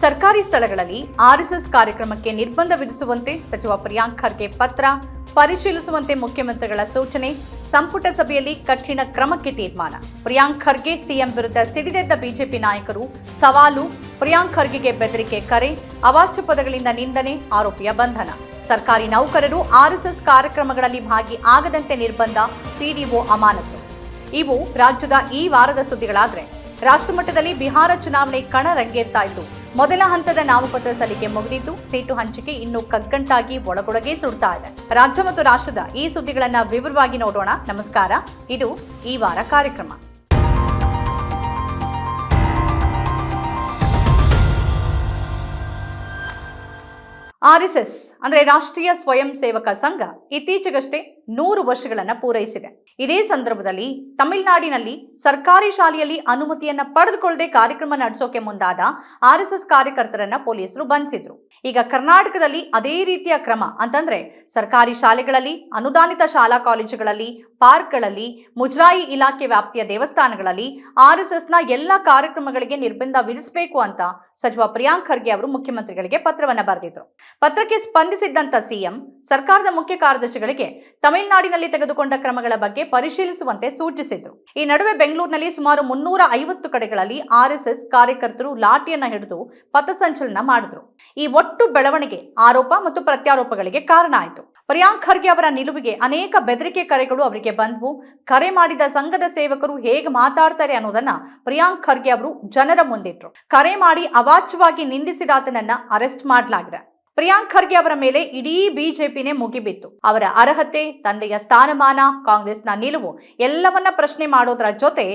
ಸರ್ಕಾರಿ ಸ್ಥಳಗಳಲ್ಲಿ ಆರ್ಎಸ್ಎಸ್ ಕಾರ್ಯಕ್ರಮಕ್ಕೆ ನಿರ್ಬಂಧ ವಿಧಿಸುವಂತೆ ಸಚಿವ ಪ್ರಿಯಾಂಕ್ ಖರ್ಗೆ ಪತ್ರ ಪರಿಶೀಲಿಸುವಂತೆ ಮುಖ್ಯಮಂತ್ರಿಗಳ ಸೂಚನೆ, ಸಂಪುಟ ಸಭೆಯಲ್ಲಿ ಕಠಿಣ ಕ್ರಮಕ್ಕೆ ತೀರ್ಮಾನ. ಪ್ರಿಯಾಂಕ್ ಖರ್ಗೆ ಸಿಎಂ ವಿರುದ್ಧ ಸಿಡಿದೆದ್ದ ಬಿಜೆಪಿ ನಾಯಕರು ಸವಾಲು, ಪ್ರಿಯಾಂಕ್ ಖರ್ಗೆಗೆ ಬೆದರಿಕೆ ಕರೆ, ಅವಾಚ್ಯ ಪದಗಳಿಂದ ನಿಂದನೆ, ಆರೋಪಿಯ ಬಂಧನ. ಸರ್ಕಾರಿ ನೌಕರರು ಆರ್ಎಸ್ಎಸ್ ಕಾರ್ಯಕ್ರಮಗಳಲ್ಲಿ ಭಾಗಿ ಆಗದಂತೆ ನಿರ್ಬಂಧ ಪಿಡಿಒ ಅಮಾನತು ಇವು ರಾಜ್ಯದ ಈ ವಾರದ ಸುದ್ದಿಗಳಾದರೆ, ರಾಷ್ಟ್ರಮಟ್ಟದಲ್ಲಿ ಬಿಹಾರ ಚುನಾವಣೆ ಕಣ ರಂಗೇರ್ತಾ ಮೊದಲ ಹಂತದ ನಾಮಪತ್ರ ಸಲ್ಲಿಕೆ ಮುಗಿದಿದ್ದು, ಸೀಟು ಹಂಚಿಕೆ ಇನ್ನು ಕಗ್ಗಂಟಾಗಿ ಒಳಗೊಳಗೆ ಸುಡ್ತಾ ಇದೆ. ರಾಜ್ಯ ಮತ್ತು ರಾಷ್ಟ್ರದ ಈ ಸುದ್ದಿಗಳನ್ನ ವಿವರವಾಗಿ ನೋಡೋಣ. ನಮಸ್ಕಾರ. ಇದು ಈ ವಾರ ಕಾರ್ಯಕ್ರಮ. ಆರ್ಎಸ್ಎಸ್ ಅಂದ್ರೆ ರಾಷ್ಟ್ರೀಯ ಸ್ವಯಂ ಸೇವಕ ಸಂಘ, ಇತ್ತೀಚೆಗಷ್ಟೇ ನೂರು ವರ್ಷಗಳನ್ನ ಪೂರೈಸಿದೆ. ಇದೇ ಸಂದರ್ಭದಲ್ಲಿ ತಮಿಳುನಾಡಿನಲ್ಲಿ ಸರ್ಕಾರಿ ಶಾಲೆಯಲ್ಲಿ ಅನುಮತಿಯನ್ನ ಪಡೆದುಕೊಳ್ಳದೆ ಕಾರ್ಯಕ್ರಮ ನಡೆಸೋಕೆ ಮುಂದಾದ ಆರ್ಎಸ್ಎಸ್ ಕಾರ್ಯಕರ್ತರನ್ನ ಪೊಲೀಸರು ಬಂಧಿಸಿದ್ರು. ಈಗ ಕರ್ನಾಟಕದಲ್ಲಿ ಅದೇ ರೀತಿಯ ಕ್ರಮ ಅಂತಂದ್ರೆ ಸರ್ಕಾರಿ ಶಾಲೆಗಳಲ್ಲಿ, ಅನುದಾನಿತ ಶಾಲಾ ಕಾಲೇಜುಗಳಲ್ಲಿ, ಪಾರ್ಕ್ಗಳಲ್ಲಿ, ಮುಜರಾಯಿ ಇಲಾಖೆ ವ್ಯಾಪ್ತಿಯ ದೇವಸ್ಥಾನಗಳಲ್ಲಿ ಆರ್ಎಸ್ಎಸ್ನ ಎಲ್ಲ ಕಾರ್ಯಕ್ರಮಗಳಿಗೆ ನಿರ್ಬಂಧ ವಿಧಿಸಬೇಕು ಅಂತ ಸಚಿವ ಪ್ರಿಯಾಂಕ್ ಖರ್ಗೆ ಅವರು ಮುಖ್ಯಮಂತ್ರಿಗಳಿಗೆ ಪತ್ರವನ್ನ ಬರೆದಿದ್ರು. ಪತ್ರಕ್ಕೆ ಸ್ಪಂದಿಸಿದ್ದಂತ ಸಿಎಂ ಸರ್ಕಾರದ ಮುಖ್ಯ ಕಾರ್ಯದರ್ಶಿಗಳಿಗೆ ತಮಿಳುನಾಡಿನಲ್ಲಿ ತೆಗೆದುಕೊಂಡ ಕ್ರಮಗಳ ಬಗ್ಗೆ ಪರಿಶೀಲಿಸುವಂತೆ ಸೂಚಿಸಿದ್ರು. ಈ ನಡುವೆ ಬೆಂಗಳೂರಿನಲ್ಲಿ ಸುಮಾರು ಮುನ್ನೂರ ಐವತ್ತು ಕಡೆಗಳಲ್ಲಿ ಆರ್ಎಸ್ಎಸ್ ಕಾರ್ಯಕರ್ತರು ಲಾಠಿಯನ್ನ ಹಿಡಿದು ಪಥಸಂಚಲನ ಮಾಡಿದ್ರು. ಈ ಒಟ್ಟು ಬೆಳವಣಿಗೆ ಆರೋಪ ಮತ್ತು ಪ್ರತ್ಯಾರೋಪಗಳಿಗೆ ಕಾರಣ ಆಯಿತು. ಪ್ರಿಯಾಂಕ್ ಖರ್ಗೆ ಅವರ ನಿಲುವಿಗೆ ಅನೇಕ ಬೆದರಿಕೆ ಕರೆಗಳು ಅವರಿಗೆ ಬಂದ್ವು. ಕರೆ ಮಾಡಿದ ಸಂಘದ ಸೇವಕರು ಹೇಗೆ ಮಾತಾಡ್ತಾರೆ ಅನ್ನೋದನ್ನ ಪ್ರಿಯಾಂಕ್ ಖರ್ಗೆ ಅವರು ಜನರ ಮುಂದಿಟ್ರು. ಕರೆ ಮಾಡಿ ಅವಾಚ್ಯವಾಗಿ ನಿಂದಿಸಿದ ಆತನನ್ನ ಅರೆಸ್ಟ್ ಮಾಡಲಾಗಿದೆ. ಪ್ರಿಯಾಂಕ್ ಖರ್ಗೆ ಅವರ ಮೇಲೆ ಇಡೀ ಬಿಜೆಪಿನೇ ಮುಗಿಬಿತ್ತು. ಅವರ ಅರ್ಹತೆ, ತಂದೆಯ ಸ್ಥಾನಮಾನ, ಕಾಂಗ್ರೆಸ್ನ ನಿಲುವು ಎಲ್ಲವನ್ನ ಪ್ರಶ್ನೆ ಮಾಡೋದ್ರ ಜೊತೆ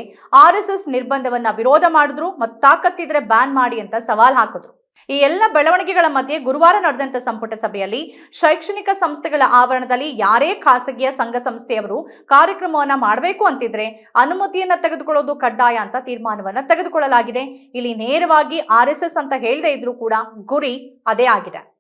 ಆರ್ ಎಸ್ ಎಸ್ ನಿರ್ಬಂಧವನ್ನ ವಿರೋಧ ಮಾಡಿದ್ರು ಮತ್ತು ತಾಕತ್ತಿದ್ರೆ ಬ್ಯಾನ್ ಮಾಡಿ ಅಂತ ಸವಾಲ್ ಹಾಕಿದ್ರು. ಈ ಎಲ್ಲ ಬೆಳವಣಿಗೆಗಳ ಮಧ್ಯೆ ಗುರುವಾರ ನಡೆದಂತ ಸಂಪುಟ ಸಭೆಯಲ್ಲಿ ಶೈಕ್ಷಣಿಕ ಸಂಸ್ಥೆಗಳ ಆವರಣದಲ್ಲಿ ಯಾರೇ ಖಾಸಗಿಯ ಸಂಘ ಸಂಸ್ಥೆಯವರು ಕಾರ್ಯಕ್ರಮವನ್ನ ಮಾಡಬೇಕು ಅಂತಿದ್ರೆ ಅನುಮತಿಯನ್ನ ತೆಗೆದುಕೊಳ್ಳೋದು ಕಡ್ಡಾಯ ಅಂತ ತೀರ್ಮಾನವನ್ನ ತೆಗೆದುಕೊಳ್ಳಲಾಗಿದೆ. ಇಲ್ಲಿ ನೇರವಾಗಿ ಆರ್ ಅಂತ ಹೇಳದೇ ಇದ್ರೂ ಕೂಡ ಗುರಿ ಅದೇ ಆಗಿದೆ.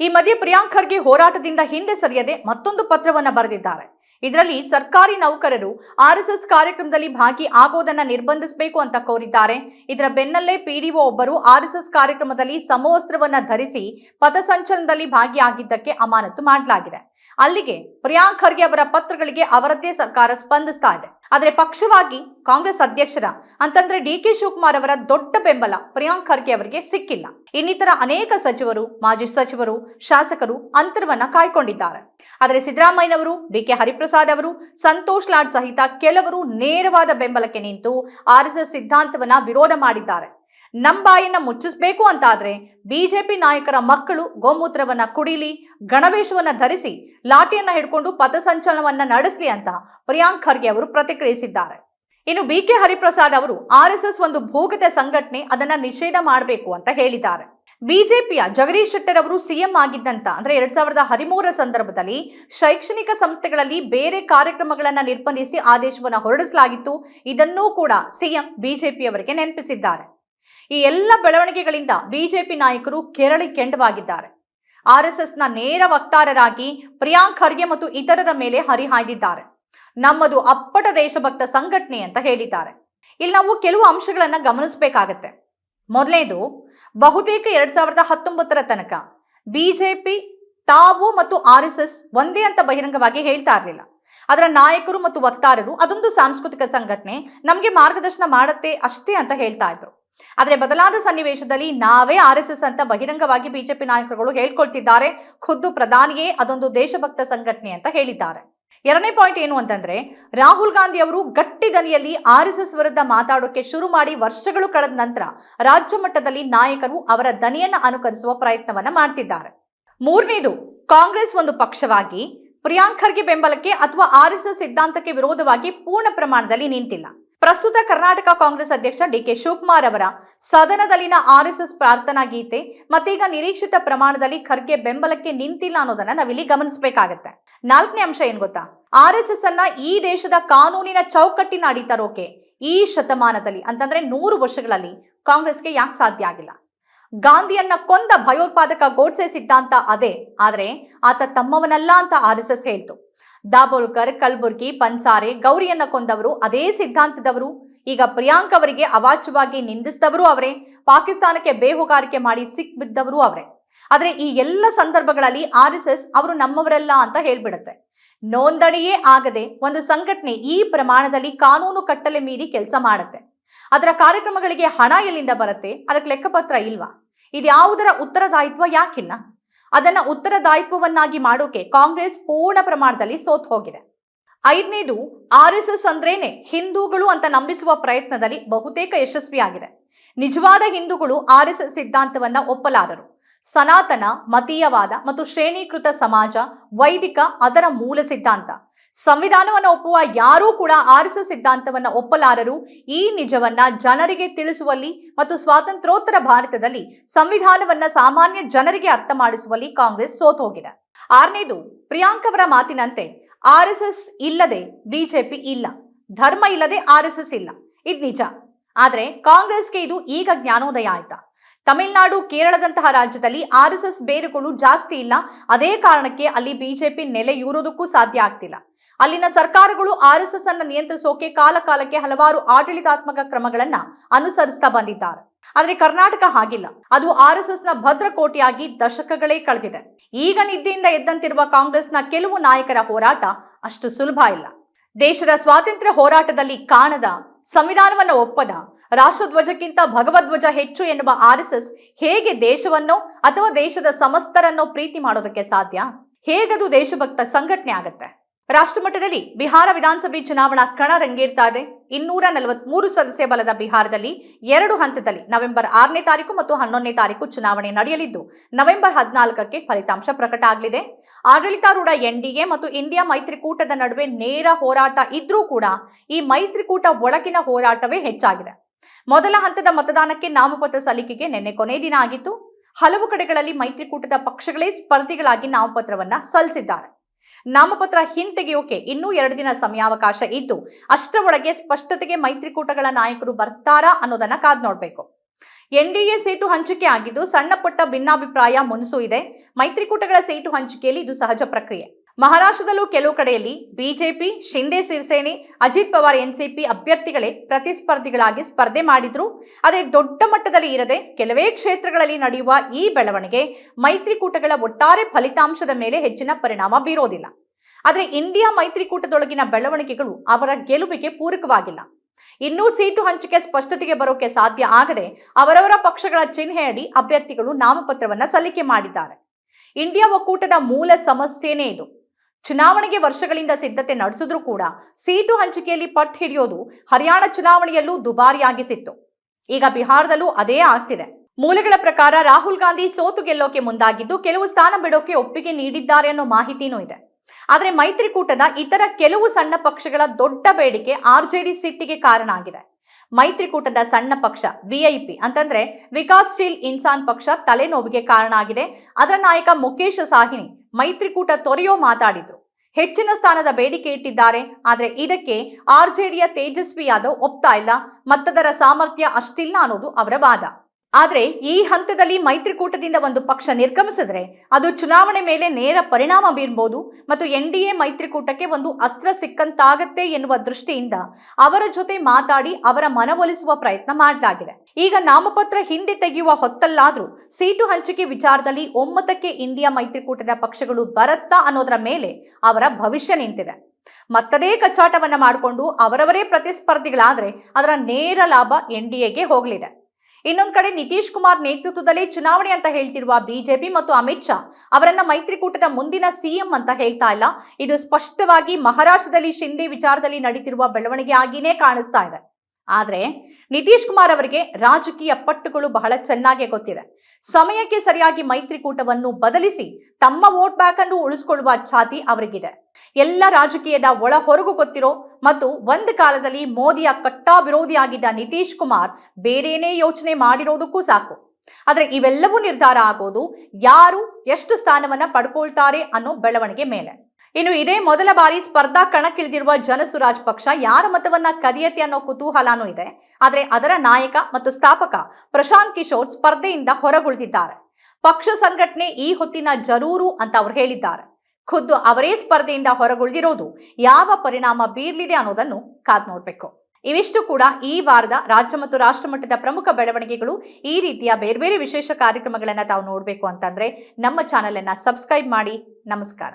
ಈ ಮಧ್ಯೆ ಪ್ರಿಯಾಂಕ್ ಖರ್ಗೆ ಹೋರಾಟದಿಂದ ಹಿಂದೆ ಸರಿಯದೆ ಮತ್ತೊಂದು ಪತ್ರವನ್ನು ಬರೆದಿದ್ದಾರೆ. ಇದರಲ್ಲಿ ಸರ್ಕಾರಿ ನೌಕರರು ಆರ್ಎಸ್ಎಸ್ ಕಾರ್ಯಕ್ರಮದಲ್ಲಿ ಭಾಗಿ ಆಗೋದನ್ನ ನಿರ್ಬಂಧಿಸಬೇಕು ಅಂತ ಕೋರಿದ್ದಾರೆ. ಇದರ ಬೆನ್ನಲ್ಲೇ ಪಿಡಿಒ ಒಬ್ಬರು ಆರ್ಎಸ್ಎಸ್ ಕಾರ್ಯಕ್ರಮದಲ್ಲಿ ಸಮವಸ್ತ್ರವನ್ನ ಧರಿಸಿ ಪಥಸಂಚಲನದಲ್ಲಿ ಭಾಗಿಯಾಗಿದ್ದಕ್ಕೆ ಅಮಾನತು ಮಾಡಲಾಗಿದೆ. ಅಲ್ಲಿಗೆ ಪ್ರಿಯಾಂಕ್ ಖರ್ಗೆ ಅವರ ಪತ್ರಗಳಿಗೆ ಅವರದ್ದೇ ಸರ್ಕಾರ ಸ್ಪಂದಿಸ್ತಾ ಇದೆ. ಆದರೆ ಪಕ್ಷವಾಗಿ ಕಾಂಗ್ರೆಸ್ ಅಧ್ಯಕ್ಷರ, ಅಂತಂದ್ರೆ ಡಿ ಕೆ ಶಿವಕುಮಾರ್ ಅವರ ದೊಡ್ಡ ಬೆಂಬಲ ಪ್ರಿಯಾಂಕ್ ಖರ್ಗೆ ಅವರಿಗೆ ಸಿಕ್ಕಿಲ್ಲ. ಇನ್ನಿತರ ಅನೇಕ ಸಚಿವರು, ಮಾಜಿ ಸಚಿವರು, ಶಾಸಕರು ಅಂತರವನ್ನ ಕಾಯ್ಕೊಂಡಿದ್ದಾರೆ. ಆದರೆ ಸಿದ್ದರಾಮಯ್ಯನವರು, ಡಿ ಕೆ ಹರಿಪ್ರಸಾದ್ ಅವರು, ಸಂತೋಷ್ ಲಾಡ್ ಸಹಿತ ಕೆಲವರು ನೇರವಾದ ಬೆಂಬಲಕ್ಕೆ ನಿಂತು ಆರ್ ಎಸ್ ಸಿದ್ಧಾಂತವನ್ನ ವಿರೋಧ ಮಾಡಿದ್ದಾರೆ. ನಮ್ ಬಾಯನ್ನ ಬಿ ಜೆ ಬಿಜೆಪಿ ನಾಯಕರ ಮಕ್ಕಳು ಗೋಮೂತ್ರವನ್ನ ಕುಡಿಲಿ, ಗಣವೇಶವನ್ನು ಧರಿಸಿ, ಲಾಠಿಯನ್ನು ಹಿಡ್ಕೊಂಡು ಪಥಸಂಚಲನವನ್ನ ನಡೆಸಲಿ ಅಂತ ಪ್ರಿಯಾಂಕ್ ಖರ್ಗೆ ಅವರು ಪ್ರತಿಕ್ರಿಯಿಸಿದ್ದಾರೆ. ಇನ್ನು ಬಿ ಕೆ ಹರಿಪ್ರಸಾದ್ ಅವರು ಆರ್ ಎಸ್ ಎಸ್ ಒಂದು ಭೂಗತ ಸಂಘಟನೆ ಅದನ್ನ ನಿಷೇಧ ಮಾಡಬೇಕು ಅಂತ ಹೇಳಿದ್ದಾರೆ. ಬಿಜೆಪಿಯ ಜಗದೀಶ್ ಶೆಟ್ಟರ್ ಅವರು ಸಿಎಂ ಆಗಿದ್ದಂತ ಅಂದ್ರೆ ಎರಡ್ ಸಾವಿರದ ಹದಿಮೂರರ ಸಂದರ್ಭದಲ್ಲಿ ಶೈಕ್ಷಣಿಕ ಸಂಸ್ಥೆಗಳಲ್ಲಿ ಬೇರೆ ಕಾರ್ಯಕ್ರಮಗಳನ್ನ ನಿರ್ಬಂಧಿಸಿ ಆದೇಶವನ್ನು ಹೊರಡಿಸಲಾಗಿತ್ತು. ಇದನ್ನೂ ಕೂಡ ಸಿಎಂ ಬಿಜೆಪಿಯವರಿಗೆ ನೆನಪಿಸಿದ್ದಾರೆ. ಈ ಎಲ್ಲ ಬೆಳವಣಿಗೆಗಳಿಂದ ಬಿಜೆಪಿ ನಾಯಕರು ಕೆರಳಿ ಕೆಂಡವಾಗಿದ್ದಾರೆ. ನ ನೇರ ವಕ್ತಾರರಾಗಿ ಪ್ರಿಯಾಂಕ್ ಖರ್ಗೆ ಮತ್ತು ಇತರರ ಮೇಲೆ ಹರಿಹಾಯ್ದಿದ್ದಾರೆ. ನಮ್ಮದು ಅಪ್ಪಟ ದೇಶಭಕ್ತ ಸಂಘಟನೆ ಅಂತ ಹೇಳಿದ್ದಾರೆ. ಇಲ್ಲಿ ನಾವು ಕೆಲವು ಅಂಶಗಳನ್ನ ಗಮನಿಸಬೇಕಾಗತ್ತೆ. ಮೊದಲನೇದು ಬಹುತೇಕ ಎರಡ್ ಸಾವಿರದ ಹತ್ತೊಂಬತ್ತರ ತನಕ ಬಿಜೆಪಿ ತಾವು ಮತ್ತು ಆರ್ ಎಸ್ ಎಸ್ ಒಂದೇ ಅಂತ ಬಹಿರಂಗವಾಗಿ ಹೇಳ್ತಾ ಇರಲಿಲ್ಲ. ಅದರ ನಾಯಕರು ಮತ್ತು ವಕ್ತಾರರು ಅದೊಂದು ಸಾಂಸ್ಕೃತಿಕ ಸಂಘಟನೆ, ನಮಗೆ ಮಾರ್ಗದರ್ಶನ ಮಾಡತ್ತೆ ಅಷ್ಟೇ ಅಂತ ಹೇಳ್ತಾ ಇದ್ರು. ಆದರೆ ಬದಲಾದ ಸನ್ನಿವೇಶದಲ್ಲಿ ನಾವೇ ಆರ್ ಎಸ್ ಎಸ್ ಅಂತ ಬಹಿರಂಗವಾಗಿ ಬಿಜೆಪಿ ನಾಯಕರುಗಳು ಹೇಳ್ಕೊಳ್ತಿದ್ದಾರೆ. ಖುದ್ದು ಪ್ರಧಾನಿಯೇ ಅದೊಂದು ದೇಶಭಕ್ತ ಸಂಘಟನೆ ಅಂತ ಹೇಳಿದ್ದಾರೆ. ಎರಡನೇ ಪಾಯಿಂಟ್ ಏನು ಅಂತಂದ್ರೆ, ರಾಹುಲ್ ಗಾಂಧಿ ಅವರು ಗಟ್ಟಿ ದನಿಯಲ್ಲಿ ಆರ್ ಎಸ್ ಎಸ್ ವಿರುದ್ಧ ಮಾತಾಡೋಕೆ ಶುರು ಮಾಡಿ ವರ್ಷಗಳು ಕಳೆದ ನಂತರ ರಾಜ್ಯ ಮಟ್ಟದಲ್ಲಿ ನಾಯಕರು ಅವರ ದನಿಯನ್ನ ಅನುಕರಿಸುವ ಪ್ರಯತ್ನವನ್ನ ಮಾಡ್ತಿದ್ದಾರೆ. ಮೂರನೇದು, ಕಾಂಗ್ರೆಸ್ ಒಂದು ಪಕ್ಷವಾಗಿ ಪ್ರಿಯಾಂಕರ್ಗೆ ಬೆಂಬಲಕ್ಕೆ ಅಥವಾ ಆರ್ ಎಸ್ ಎಸ್ ಸಿದ್ಧಾಂತಕ್ಕೆ ವಿರೋಧವಾಗಿ ಪೂರ್ಣ ಪ್ರಮಾಣದಲ್ಲಿ ನಿಂತಿಲ್ಲ. ಪ್ರಸ್ತುತ ಕರ್ನಾಟಕ ಕಾಂಗ್ರೆಸ್ ಅಧ್ಯಕ್ಷ ಡಿ ಕೆ ಶಿವಕುಮಾರ್ ಅವರ ಸದನದಲ್ಲಿನ ಆರ್ ಎಸ್ ಎಸ್ ಪ್ರಾರ್ಥನಾ ಗೀತೆ ಮತ್ತೀಗ ನಿರೀಕ್ಷಿತ ಪ್ರಮಾಣದಲ್ಲಿ ಖರ್ಗೆ ಬೆಂಬಲಕ್ಕೆ ನಿಂತಿಲ್ಲ ಅನ್ನೋದನ್ನ ನಾವಿಲ್ಲಿ ಗಮನಿಸಬೇಕಾಗತ್ತೆ. ನಾಲ್ಕನೇ ಅಂಶ ಏನ್ ಗೊತ್ತಾ? ಆರ್ ಎಸ್ ಎಸ್ ಅನ್ನ ಈ ದೇಶದ ಕಾನೂನಿನ ಚೌಕಟ್ಟಿನ ಅಡಿ ತರೋಕೆ ಈ ಶತಮಾನದಲ್ಲಿ ಅಂತಂದ್ರೆ ನೂರು ವರ್ಷಗಳಲ್ಲಿ ಕಾಂಗ್ರೆಸ್ಗೆ ಯಾಕೆ ಸಾಧ್ಯ ಆಗಿಲ್ಲ? ಗಾಂಧಿಯನ್ನ ಕೊಂದ ಭಯೋತ್ಪಾದಕ ಗೋಡ್ಸೆ ಸಿದ್ಧಾಂತ ಅದೇ, ಆದ್ರೆ ಆತ ತಮ್ಮವನಲ್ಲ ಅಂತ ಆರ್ ಎಸ್ ಎಸ್ ಹೇಳ್ತು. ದಾಬೋಲ್ಕರ್, ಕಲ್ಬುರ್ಗಿ, ಪನ್ಸಾರೆ, ಗೌರಿಯನ್ನ ಕೊಂದವರು, ಅದೇ ಸಿದ್ಧಾಂತದವರು. ಈಗ ಪ್ರಿಯಾಂಕ್ ಅವರಿಗೆ ಅವಾಚ್ಯವಾಗಿ ನಿಂದಿಸಿದವರು ಅವರೇ. ಪಾಕಿಸ್ತಾನಕ್ಕೆ ಬೇಹುಗಾರಿಕೆ ಮಾಡಿ ಸಿಕ್ ಬಿದ್ದವರು ಅವರೇ. ಆದ್ರೆ ಈ ಎಲ್ಲ ಸಂದರ್ಭಗಳಲ್ಲಿ ಆರ್ ಎಸ್ ಎಸ್ ಅವರು ನಮ್ಮವರೆಲ್ಲ ಅಂತ ಹೇಳ್ಬಿಡುತ್ತೆ. ನೋಂದಣಿಯೇ ಆಗದೆ ಒಂದು ಸಂಘಟನೆ ಈ ಪ್ರಮಾಣದಲ್ಲಿ ಕಾನೂನು ಕಟ್ಟಲೆ ಮೀರಿ ಕೆಲಸ ಮಾಡುತ್ತೆ. ಅದರ ಕಾರ್ಯಕ್ರಮಗಳಿಗೆ ಹಣ ಎಲ್ಲಿಂದ ಬರುತ್ತೆ? ಅದಕ್ಕೆ ಲೆಕ್ಕಪತ್ರ ಇಲ್ವಾ? ಇದ್ಯಾವುದರ ಉತ್ತರದಾಯಿತ್ವ ಯಾಕಿಲ್ಲ? ಅದನ್ನ ಉತ್ತರದಾಯಿತ್ವವನ್ನಾಗಿ ಮಾಡೋಕೆ ಕಾಂಗ್ರೆಸ್ ಪೂರ್ಣ ಪ್ರಮಾಣದಲ್ಲಿ ಸೋತ್ ಹೋಗಿದೆ. ಐದನೇದು, ಆರ್ ಎಸ್ ಎಸ್ ಅಂದ್ರೇನೆ ಹಿಂದೂಗಳು ಅಂತ ನಂಬಿಸುವ ಪ್ರಯತ್ನದಲ್ಲಿ ಬಹುತೇಕ ಯಶಸ್ವಿಯಾಗಿದೆ. ನಿಜವಾದ ಹಿಂದೂಗಳು ಆರ್ ಎಸ್ ಎಸ್ ಸಿದ್ಧಾಂತವನ್ನ ಒಪ್ಪಲಾರರು. ಸನಾತನ, ಮತೀಯವಾದ ಮತ್ತು ಶ್ರೇಣೀಕೃತ ಸಮಾಜ, ವೈದಿಕ ಅದರ ಮೂಲ ಸಿದ್ಧಾಂತ. ಸಂವಿಧಾನವನ್ನು ಒಪ್ಪುವ ಯಾರೂ ಕೂಡ ಆರ್ ಎಸ್ ಎಸ್ ಸಿದ್ಧಾಂತವನ್ನ ಒಪ್ಪಲಾರರು. ಈ ನಿಜವನ್ನ ಜನರಿಗೆ ತಿಳಿಸುವಲ್ಲಿ ಮತ್ತು ಸ್ವಾತಂತ್ರ್ಯೋತ್ತರ ಭಾರತದಲ್ಲಿ ಸಂವಿಧಾನವನ್ನ ಸಾಮಾನ್ಯ ಜನರಿಗೆ ಅರ್ಥ ಮಾಡಿಸುವಲ್ಲಿ ಕಾಂಗ್ರೆಸ್ ಸೋತ್ ಹೋಗಿದೆ. ಆರನೇದು, ಪ್ರಿಯಾಂಕ್ ಅವರ ಮಾತಿನಂತೆ ಆರ್ ಎಸ್ ಎಸ್ ಇಲ್ಲದೆ ಬಿಜೆಪಿ ಇಲ್ಲ. ಧರ್ಮ ಇಲ್ಲದೆ ಆರ್ ಇಲ್ಲ. ಇದು ನಿಜ. ಆದ್ರೆ ಕಾಂಗ್ರೆಸ್ಗೆ ಇದು ಈಗ ಜ್ಞಾನೋದಯ ಆಯ್ತಾ? ತಮಿಳುನಾಡು, ಕೇರಳದಂತಹ ರಾಜ್ಯದಲ್ಲಿ ಆರ್ ಎಸ್ ಎಸ್ ಬೇರುಗಳು ಜಾಸ್ತಿ ಇಲ್ಲ. ಅದೇ ಕಾರಣಕ್ಕೆ ಅಲ್ಲಿ ಬಿಜೆಪಿ ನೆಲೆಯೂರೋದಕ್ಕೂ ಸಾಧ್ಯ ಆಗ್ತಿಲ್ಲ. ಅಲ್ಲಿನ ಸರ್ಕಾರಗಳು ಆರ್ ಎಸ್ ಎಸ್ ಅನ್ನ ನಿಯಂತ್ರಿಸೋಕೆ ಕಾಲ ಕಾಲಕ್ಕೆ ಹಲವಾರು ಆಡಳಿತಾತ್ಮಕ ಕ್ರಮಗಳನ್ನ ಅನುಸರಿಸ್ತಾ ಬಂದಿದ್ದಾರೆ. ಆದ್ರೆ ಕರ್ನಾಟಕ ಹಾಗಿಲ್ಲ. ಅದು ಆರ್ ಎಸ್ ಎಸ್ನ ಭದ್ರಕೋಟೆಯಾಗಿ ದಶಕಗಳೇ ಕಳೆದಿದೆ. ಈಗ ನಿದ್ದೆಯಿಂದ ಎದ್ದಂತಿರುವ ಕಾಂಗ್ರೆಸ್ನ ಕೆಲವು ನಾಯಕರ ಹೋರಾಟ ಅಷ್ಟು ಸುಲಭ ಇಲ್ಲ. ದೇಶದ ಸ್ವಾತಂತ್ರ್ಯ ಹೋರಾಟದಲ್ಲಿ ಕಾಣದ, ಸಂವಿಧಾನವನ್ನು ಒಪ್ಪದ ರಾಷ್ಟ್ರಧ್ವಜಕ್ಕಿಂತ ಭಗವಧ್ವಜ ಹೆಚ್ಚು ಎನ್ನುವ ಆರ್ ಎಸ್ ಎಸ್ ಹೇಗೆ ದೇಶವನ್ನೋ ಅಥವಾ ದೇಶದ ಸಮಸ್ತರನ್ನೋ ಪ್ರೀತಿ ಮಾಡೋದಕ್ಕೆ ಸಾಧ್ಯ? ಹೇಗದು ದೇಶಭಕ್ತ ಸಂಘಟನೆ ಆಗತ್ತೆ? ರಾಷ್ಟ್ರಮಟ್ಟದಲ್ಲಿ ಬಿಹಾರ ವಿಧಾನಸಭೆ ಚುನಾವಣಾ ಕಣ ರಂಗೇರ್ತಾ ಇದೆ. ಇನ್ನೂರ ನಲವತ್ಮೂರು ಸದಸ್ಯ ಬಲದ ಬಿಹಾರದಲ್ಲಿ ಎರಡು ಹಂತದಲ್ಲಿ ನವೆಂಬರ್ ಆರನೇ ತಾರೀಕು ಮತ್ತು ಹನ್ನೊಂದನೇ ತಾರೀಕು ಚುನಾವಣೆ ನಡೆಯಲಿದ್ದು, ನವೆಂಬರ್ ಹದಿನಾಲ್ಕಕ್ಕೆ ಫಲಿತಾಂಶ ಪ್ರಕಟ ಆಗಲಿದೆ. ಆಡಳಿತಾರೂಢ ಎನ್ಡಿಎ ಮತ್ತು ಇಂಡಿಯಾ ಮೈತ್ರಿಕೂಟದ ನಡುವೆ ನೇರ ಹೋರಾಟ ಇದ್ರೂ ಕೂಡ ಈ ಮೈತ್ರಿಕೂಟ ಒಳಗಿನ ಹೋರಾಟವೇ ಹೆಚ್ಚಾಗಿದೆ. ಮೊದಲ ಹಂತದ ಮತದಾನಕ್ಕೆ ನಾಮಪತ್ರ ಸಲ್ಲಿಕೆಗೆ ನಿನ್ನೆ ಕೊನೆ ದಿನ ಆಗಿತ್ತು. ಹಲವು ಕಡೆಗಳಲ್ಲಿ ಮೈತ್ರಿಕೂಟದ ಪಕ್ಷಗಳೇ ಸ್ಪರ್ಧಿಗಳಾಗಿ ನಾಮಪತ್ರವನ್ನ ಸಲ್ಲಿಸಿದ್ದಾರೆ. ನಾಮಪತ್ರ ಹಿಂತೆಗೆಯೋಕೆ ಇನ್ನೂ ಎರಡು ದಿನ ಸಮಯಾವಕಾಶ ಇದ್ದು, ಅಷ್ಟರೊಳಗೆ ಸ್ಪಷ್ಟತೆಗೆ ಮೈತ್ರಿಕೂಟಗಳ ನಾಯಕರು ಬರ್ತಾರಾ ಅನ್ನೋದನ್ನ ಕಾದ್ ನೋಡ್ಬೇಕು. ಎನ್ಡಿಎ ಸೀಟು ಹಂಚಿಕೆ ಆಗಿದ್ದು ಸಣ್ಣ ಪುಟ್ಟ ಭಿನ್ನಾಭಿಪ್ರಾಯ ಮುನ್ಸು ಇದೆ ಮೈತ್ರಿಕೂಟಗಳ ಸೀಟು ಹಂಚಿಕೆಯಲ್ಲಿ ಇದು ಸಹಜ ಪ್ರಕ್ರಿಯೆ. ಮಹಾರಾಷ್ಟ್ರದಲ್ಲೂ ಕೆಲವು ಕಡೆಯಲ್ಲಿ ಬಿಜೆಪಿ ಶಿಂದೆ ಶಿವಸೇನೆ, ಅಜಿತ್ ಪವಾರ್, ಎನ್ಸಿಪಿ ಅಭ್ಯರ್ಥಿಗಳೇ ಪ್ರತಿಸ್ಪರ್ಧಿಗಳಾಗಿ ಸ್ಪರ್ಧೆ ಮಾಡಿದ್ರು. ಆದರೆ ದೊಡ್ಡ ಮಟ್ಟದಲ್ಲಿ ಇರದೆ ಕೆಲವೇ ಕ್ಷೇತ್ರಗಳಲ್ಲಿ ನಡೆಯುವ ಈ ಬೆಳವಣಿಗೆ ಮೈತ್ರಿಕೂಟಗಳ ಒಟ್ಟಾರೆ ಫಲಿತಾಂಶದ ಮೇಲೆ ಹೆಚ್ಚಿನ ಪರಿಣಾಮ ಬೀರೋದಿಲ್ಲ. ಆದರೆ ಇಂಡಿಯಾ ಮೈತ್ರಿಕೂಟದೊಳಗಿನ ಬೆಳವಣಿಗೆಗಳು ಅವರ ಗೆಲುವಿಗೆ ಪೂರಕವಾಗಿಲ್ಲ. ಇನ್ನೂ ಸೀಟು ಹಂಚಿಕೆ ಸ್ಪಷ್ಟತೆಗೆ ಬರೋಕೆ ಸಾಧ್ಯ ಆಗದೆ ಅವರವರ ಪಕ್ಷಗಳ ಚಿಹ್ನೆಯಡಿ ಅಭ್ಯರ್ಥಿಗಳು ನಾಮಪತ್ರವನ್ನ ಸಲ್ಲಿಕೆ ಮಾಡಿದ್ದಾರೆ. ಇಂಡಿಯಾ ಒಕ್ಕೂಟದ ಮೂಲ ಸಮಸ್ಯೆನೇ ಇದು. ಚುನಾವಣೆಗೆ ವರ್ಷಗಳಿಂದ ಸಿದ್ಧತೆ ನಡೆಸಿದ್ರೂ ಕೂಡ ಸೀಟು ಹಂಚಿಕೆಯಲ್ಲಿ ಪಟ್ ಹಿಡಿಯೋದು ಹರಿಯಾಣ ಚುನಾವಣೆಯಲ್ಲೂ ದುಬಾರಿಯಾಗಿಸಿತ್ತು. ಈಗ ಬಿಹಾರದಲ್ಲೂ ಅದೇ ಆಗ್ತಿದೆ. ಮೂಲಗಳ ಪ್ರಕಾರ ರಾಹುಲ್ ಗಾಂಧಿ ಸೋತು ಗೆಲ್ಲೋಕೆ ಮುಂದಾಗಿದ್ದು ಕೆಲವು ಸ್ಥಾನ ಬಿಡೋಕೆ ಒಪ್ಪಿಗೆ ನೀಡಿದ್ದಾರೆ ಅನ್ನೋ ಮಾಹಿತಿನೂ ಇದೆ. ಆದರೆ ಮೈತ್ರಿಕೂಟದ ಇತರ ಕೆಲವು ಸಣ್ಣ ಪಕ್ಷಗಳ ದೊಡ್ಡ ಬೇಡಿಕೆ ಆರ್ಜೆಡಿ ಸಿಟ್ಟಿಗೆ ಕಾರಣ ಆಗಿದೆ. ಮೈತ್ರಿಕೂಟದ ಸಣ್ಣ ಪಕ್ಷ ವಿಐಪಿ ಅಂತಂದ್ರೆ ವಿಕಾಸ್ ಸ್ಟೀಲ್ ಇನ್ಸಾನ್ ಪಕ್ಷ ತಲೆನೋವಿಗೆ ಕಾರಣ ಆಗಿದೆ. ಅದರ ನಾಯಕ ಮುಖೇಶ್ ಸಾಹಿನಿ ಮೈತ್ರಿಕೂಟ ತೊರೆಯೋ ಮಾತಾಡಿದ್ರು. ಹೆಚ್ಚಿನ ಸ್ಥಾನದ ಬೇಡಿಕೆ ಇಟ್ಟಿದ್ದಾರೆ. ಆದರೆ ಇದಕ್ಕೆ ಆರ್ಜೆಡಿಯ ತೇಜಸ್ವಿ ಯಾದವ್ ಒಪ್ತಾ ಇಲ್ಲ. ಮತ್ತದರ ಸಾಮರ್ಥ್ಯ ಅಷ್ಟಿಲ್ಲ ಅನ್ನೋದು ಅವರ ವಾದ. ಆದ್ರೆ ಈ ಹಂತದಲ್ಲಿ ಮೈತ್ರಿಕೂಟದಿಂದ ಒಂದು ಪಕ್ಷ ನಿರ್ಗಮಿಸಿದ್ರೆ ಅದು ಚುನಾವಣೆ ಮೇಲೆ ನೇರ ಪರಿಣಾಮ ಬೀರ್ಬೋದು ಮತ್ತು ಎನ್ ಡಿ ಎ ಮೈತ್ರಿಕೂಟಕ್ಕೆ ಒಂದು ಅಸ್ತ್ರ ಸಿಕ್ಕಂತಾಗತ್ತೆ ಎನ್ನುವ ದೃಷ್ಟಿಯಿಂದ ಅವರ ಜೊತೆ ಮಾತಾಡಿ ಅವರ ಮನವೊಲಿಸುವ ಪ್ರಯತ್ನ ಮಾಡಲಾಗಿದೆ ಈಗ ನಾಮಪತ್ರ ಹಿಂದೆ ತೆಗೆಯುವ ಹೊತ್ತಲ್ಲಾದರೂ ಸೀಟು ಹಂಚಿಕೆ ವಿಚಾರದಲ್ಲಿ ಒಮ್ಮತಕ್ಕೆ ಇಂಡಿಯಾ ಮೈತ್ರಿಕೂಟದ ಪಕ್ಷಗಳು ಬರತ್ತಾ ಅನ್ನೋದರ ಮೇಲೆ ಅವರ ಭವಿಷ್ಯ ನಿಂತಿದೆ. ಮತ್ತದೇ ಕಚ್ಚಾಟವನ್ನು ಮಾಡಿಕೊಂಡು ಅವರವರೇ ಪ್ರತಿಸ್ಪರ್ಧಿಗಳಾದರೆ ಅದರ ನೇರ ಲಾಭ ಎನ್ ಡಿ ಎಗೆ ಹೋಗಲಿದೆ. ಇನ್ನೊಂದ್ ಕಡೆ ನಿತೀಶ್ ಕುಮಾರ್ ನೇತೃತ್ವದಲ್ಲಿ ಚುನಾವಣೆ ಅಂತ ಹೇಳ್ತಿರುವ ಬಿಜೆಪಿ ಮತ್ತು ಅಮಿತ್ ಶಾ ಅವರನ್ನ ಮೈತ್ರಿಕೂಟದ ಮುಂದಿನ ಸಿಎಂ ಅಂತ ಹೇಳ್ತಾ ಇಲ್ಲ. ಇದು ಸ್ಪಷ್ಟವಾಗಿ ಮಹಾರಾಷ್ಟ್ರದಲ್ಲಿ ಶಿಂದೆ ವಿಚಾರದಲ್ಲಿ ನಡೀತಿರುವ ಬೆಳವಣಿಗೆ ಆಗಿನೇ ಕಾಣಿಸ್ತಾ ಇದೆ. ಆದ್ರೆ ನಿತೀಶ್ ಕುಮಾರ್ ಅವರಿಗೆ ರಾಜಕೀಯ ಪಟ್ಟುಗಳು ಬಹಳ ಚೆನ್ನಾಗಿ ಗೊತ್ತಿದೆ. ಸಮಯಕ್ಕೆ ಸರಿಯಾಗಿ ಮೈತ್ರಿಕೂಟವನ್ನು ಬದಲಿಸಿ ತಮ್ಮ ವೋಟ್ ಬ್ಯಾಕ್ ಅನ್ನು ಉಳಿಸಿಕೊಳ್ಳುವ ಛಾತಿ ಅವರಿಗಿದೆ. ಎಲ್ಲ ರಾಜಕೀಯದ ಒಳ ಹೊರಗು ಗೊತ್ತಿರೋ ಮತ್ತು ಒಂದು ಕಾಲದಲ್ಲಿ ಮೋದಿಯ ಕಟ್ಟಾ ವಿರೋಧಿಯಾಗಿದ್ದ ನಿತೀಶ್ ಕುಮಾರ್ ಬೇರೇನೇ ಯೋಚನೆ ಮಾಡಿರೋದಕ್ಕೂ ಸಾಕು. ಆದರೆ ಇವೆಲ್ಲವೂ ನಿರ್ಧಾರ ಆಗೋದು ಯಾರು ಎಷ್ಟು ಸ್ಥಾನವನ್ನ ಪಡ್ಕೊಳ್ತಾರೆ ಅನ್ನೋ ಬೆಳವಣಿಗೆ ಮೇಲೆ. ಇನ್ನು ಇದೇ ಮೊದಲ ಬಾರಿ ಸ್ಪರ್ಧಾ ಕಣಕ್ಕಿಳಿದಿರುವ ಜನಸುರಾಜ್ ಪಕ್ಷ ಯಾರ ಮತವನ್ನ ಕದಿಯತ್ತೆ ಅನ್ನೋ ಕುತೂಹಲನೂ ಇದೆ. ಆದರೆ ಅದರ ನಾಯಕ ಮತ್ತು ಸ್ಥಾಪಕ ಪ್ರಶಾಂತ್ ಕಿಶೋರ್ ಸ್ಪರ್ಧೆಯಿಂದ ಹೊರಗುಳಿದಿದ್ದಾರೆ. ಪಕ್ಷ ಸಂಘಟನೆ ಈ ಹೊತ್ತಿನ ಜರೂರು ಅಂತ ಅವರು ಹೇಳಿದ್ದಾರೆ. ಖುದ್ದು ಅವರೇ ಸ್ಪರ್ಧೆಯಿಂದ ಹೊರಗುಳಿದಿರೋದು ಯಾವ ಪರಿಣಾಮ ಬೀರ್ಲಿದೆ ಅನ್ನೋದನ್ನು ಕಾದ್ ನೋಡಬೇಕು. ಇವಿಷ್ಟು ಕೂಡ ಈ ವಾರದ ರಾಜ್ಯ ಮತ್ತು ರಾಷ್ಟ್ರ ಮಟ್ಟದ ಪ್ರಮುಖ ಬೆಳವಣಿಗೆಗಳು ಈ ರೀತಿಯ ಬೇರೆ ಬೇರೆ ವಿಶೇಷ ಕಾರ್ಯಕ್ರಮಗಳನ್ನು ತಾವು ನೋಡಬೇಕು ಅಂತಂದ್ರೆ ನಮ್ಮ ಚಾನೆಲ್ ಅನ್ನ ಸಬ್ಸ್ಕ್ರೈಬ್ ಮಾಡಿ. ನಮಸ್ಕಾರ.